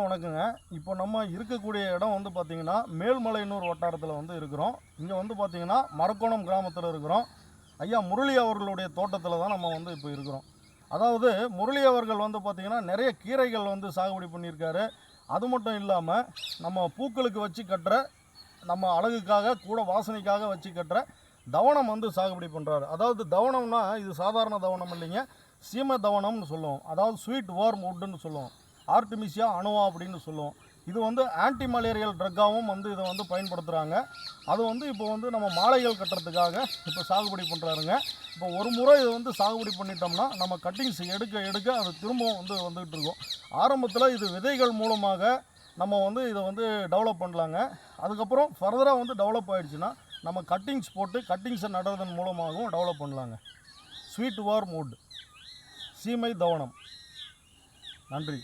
வணக்கங்க இப்போ நம்ம இருக்கக்கூடிய இடம் வந்து பார்த்திங்கன்னா மேல்மலையனூர் வட்டாரத்தில் வந்து இருக்கிறோம். இங்கே வந்து பார்த்திங்கன்னா மரக்கோணம் கிராமத்தில் இருக்கிறோம். ஐயா முரளி அவர்களுடைய தோட்டத்தில் தான் நம்ம வந்து இப்போ இருக்கிறோம். அதாவது முரளி அவர்கள் வந்து பார்த்திங்கன்னா நிறைய கீரைகள் வந்து சாகுபடி பண்ணியிருக்காரு. அது மட்டும் இல்லாமல் நம்ம பூக்களுக்கு வச்சு கட்டுற நம்ம அழகுக்காக கூட வாசனைக்காக வச்சு கட்டுற தவணம் வந்து சாகுபடி பண்ணுறாரு அதாவது தவணம்னா இது சாதாரண தவணம் இல்லைங்க. சீம தவணம்னு சொல்லுவோம். அதாவது ஸ்வீட் வார்ம் வுட்டுன்னு சொல்லுவோம். ஆர்டிமிசியா அணுவா அப்படின்னு சொல்லுவோம். இது வந்து ஆன்டி மலேரியல் ட்ரக்காகவும் வந்து இதை வந்து பயன்படுத்துகிறாங்க அது வந்து இப்போ வந்து நம்ம மாலைகள் கட்டுறதுக்காக இப்போ சாகுபடி பண்ணுறாருங்க இப்போ ஒரு முறை இது வந்து சாகுபடி பண்ணிட்டோம்னா நம்ம கட்டிங்ஸ் எடுக்க எடுக்க அது திரும்பவும் வந்து வந்துகிட்டு இருக்கும். ஆரம்பத்தில் இது விதைகள் மூலமாக நம்ம வந்து இதை வந்து டெவலப் பண்ணலாங்க. அதுக்கப்புறம் ஃபர்தராக வந்து டெவலப் ஆகிடுச்சுன்னா நம்ம கட்டிங்ஸ் போட்டு கட்டிங்ஸை நடுறதன் மூலமாகவும் டெவலப் பண்ணலாங்க. ஸ்வீட் வார் மூட் சீமை தவணம் நன்றி.